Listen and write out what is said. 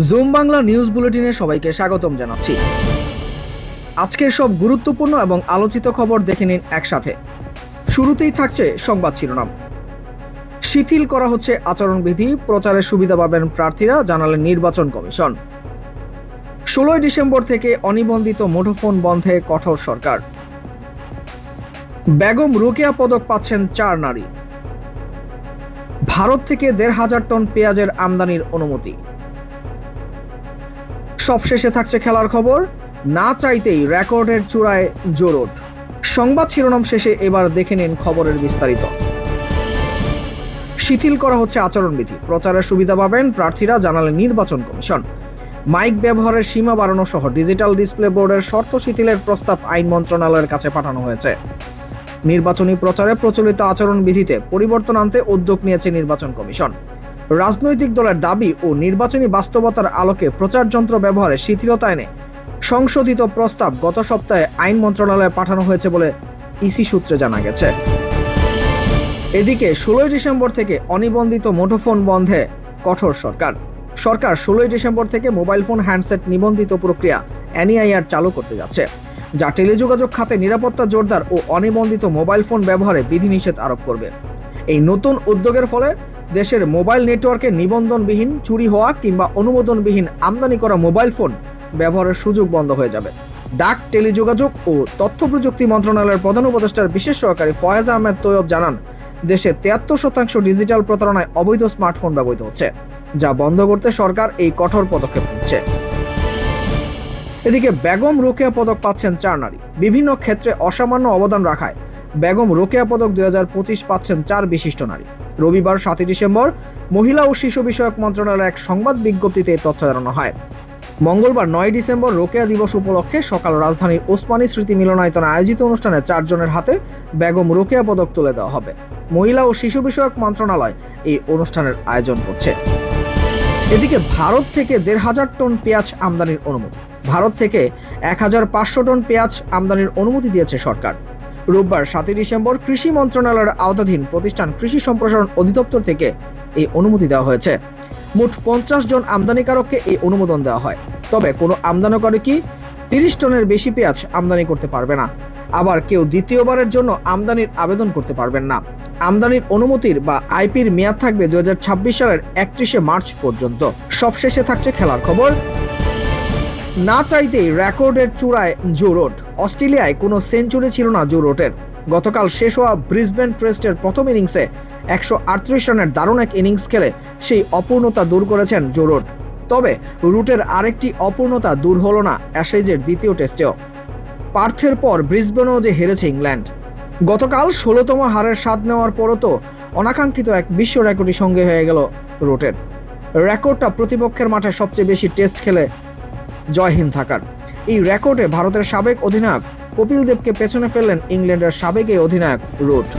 Zoom Bangla news বুলেটিনে সবাইকে স্বাগতম জানাচ্ছি। আজকের সব গুরুত্বপূর্ণ এবং আলোচিত খবর দেখে নিন একসাথে। শুরুতেই থাকছে সংবাদ শিরোনাম। শিথিল করা হচ্ছে আচরণবিধি, প্রচারের সুবিধা পাবেন প্রার্থীরা, জানালেন নির্বাচন কমিশন। ষোলোই ডিসেম্বর থেকে অনিবন্ধিত মুঠোফোন বন্ধে কঠোর সরকার। বেগম রোকেয়া পদক পাচ্ছেন চার নারী। ভারত থেকে দেড় হাজার টন পেঁয়াজের আমদানির অনুমতি। সবশেষে থাকছে খেলার খবর। না চাইতেই রেকর্ডের চূড়ায় জোরট সংবাদ শিরোনাম শেষে এবার দেখে নিন খবরের বিস্তারিত। শিথিল করা হচ্ছে আচরণবিধি। প্রচারের সুবিধা পাবেন প্রার্থীরা, জানালেন নির্বাচন কমিশন। মাইক ব্যবহারের সীমা বাড়ানো সহ ডিজিটাল ডিসপ্লে বোর্ডের শর্ত শিথিলের প্রস্তাব আইন মন্ত্রণালয়ের কাছে পাঠানো হয়েছে। নির্বাচনী প্রচারে প্রচলিত আচরণবিধিতে পরিবর্তন আনতে উদ্যোগ নিয়েছে নির্বাচন কমিশন। রাজনৈতিক দলের দাবি ও নির্বাচনী বাস্তবতার আলোকে প্রচার যন্ত্র ব্যবহারে শিথিলতা এনে সংশোধিত প্রস্তাব গত সপ্তাহে আইন মন্ত্রণালয়ে পাঠানো হয়েছে বলে ইসি সূত্রে জানা গেছে। এদিকে ষোলোই ডিসেম্বর থেকে অনিবন্ধিত মুঠোফোন বন্ধে কঠোর সরকার। সরকার ষোলোই ডিসেম্বর থেকে মোবাইল ফোন হ্যান্ডসেট নিবন্ধিত প্রক্রিয়া এনইআইআর চালু করতে যাচ্ছে, যা টেলিযোগাযোগ খাতে নিরাপত্তা জোরদার ও অনিবন্ধিত মোবাইল ফোন ব্যবহারে বিধিনিষেধ আরোপ করবে। এই নতুন উদ্যোগের ফলে দেশের মোবাইল নেটওয়ার্কে নিবন্ধনবিহীন চুরি হওয়া কিংবা অনুমোদনবিহীন আমদানি করা মোবাইল ফোন ব্যবহারের সুযোগ বন্ধ হয়ে যাবে। ডাক, টেলিযোগাযোগ ও তথ্য প্রযুক্তি মন্ত্রণালয়ের প্রধান উপদেষ্টার বিশেষ সহকারী ফয়েজ আহমেদ তৈয়ব জানান, দেশে তেয়াত্তর শতাংশ ডিজিটাল প্রতারণায় অবৈধ স্মার্টফোন ব্যবহৃত হচ্ছে, যা বন্ধ করতে সরকার এই কঠোর পদক্ষেপ নিচ্ছে। এদিকে বেগম রোকেয়া পদক পাচ্ছেন চার নারী। বিভিন্ন ক্ষেত্রে অসামান্য অবদান রাখায় বেগম রোকেয়া পদক দুই হাজার পঁচিশ পাচ্ছেন চার বিশিষ্ট নারী। রবিবার সাতই ডিসেম্বর মহিলা ও শিশু বিষয়ক মন্ত্রণালয়ের এক সংবাদ বিজ্ঞপ্তিতে তথ্য জানানো হয়। মঙ্গলবার নয় ডিসেম্বর রোকেয়া দিবস উপলক্ষে সকাল রাজধানীর ওসমানী স্মৃতি মিলনায়তনে আয়োজিত অনুষ্ঠানে চারজনের হাতে বেগম রোকেয়া পদক তুলে দেওয়া হবে। মহিলা ও শিশু বিষয়ক মন্ত্রণালয় এই অনুষ্ঠানের আয়োজন করছে। এদিকে ভারত থেকে দেড় হাজার টন পেঁয়াজ আমদানির অনুমতি। ভারত থেকে এক হাজার পাঁচশো টন পেঁয়াজ আমদানির অনুমতি দিয়েছে সরকার। রোববার সাতই ডিসেম্বর কৃষি মন্ত্রণালয়ের আওতাধীন প্রতিষ্ঠান কৃষি সম্প্রসারণ অধিদপ্তর থেকে এই অনুমতি দেওয়া হয়েছে। মোট পঞ্চাশ জন আমদানিকারককে এই অনুমোদন দেওয়া হয়। তবে কোনো আমদানিকারক কি তিরিশ টনের বেশি পেঁয়াজ আমদানি করতে পারবে না। আবার কেউ দ্বিতীয়বারের জন্য আমদানির আবেদন করতে পারবেন না। আমদানির অনুমতির বা আইপির মেয়াদ থাকবে দু হাজার ছাব্বিশ সালের একত্রিশে মার্চ পর্যন্ত। সবশেষে থাকছে খেলার খবর। না চাইতেই রেকর্ডের চূড়ায় জো রোড। অস্ট্রেলিয়ায় কোনো সেঞ্চুরি ছিল না জো রোডের। গতকাল শেষ হওয়া ব্রিসবেন টেস্টের প্রথম ইনিংসে একশো আটত্রিশ রানের দারুণ এক ইনিংস খেলে সেই অপূর্ণতা দূর করেছেন জো রোড। তবে রুটের আরেকটি অপূর্ণতা দূর হলো না অ্যাশেজের দ্বিতীয় টেস্টেও। পার্থের পর ব্রিসবেনও যে হেরেছে ইংল্যান্ড। গতকাল ষোলোতম হারের স্বাদ নেওয়ার পরও তো অনাকাঙ্ক্ষিত এক বিশ্ব রেকর্ডই সঙ্গে হয়ে গেল রুটের। রেকর্ডটা প্রতিপক্ষের মাঠে সবচেয়ে বেশি টেস্ট খেলে জয়হীন থাকার। এই রেকর্ডে ভারতের সাবেক অধিনায়ক কপিল দেবকে পেছনে ফেললেন ইংল্যান্ডের সাবেক এই অধিনায়ক রুট।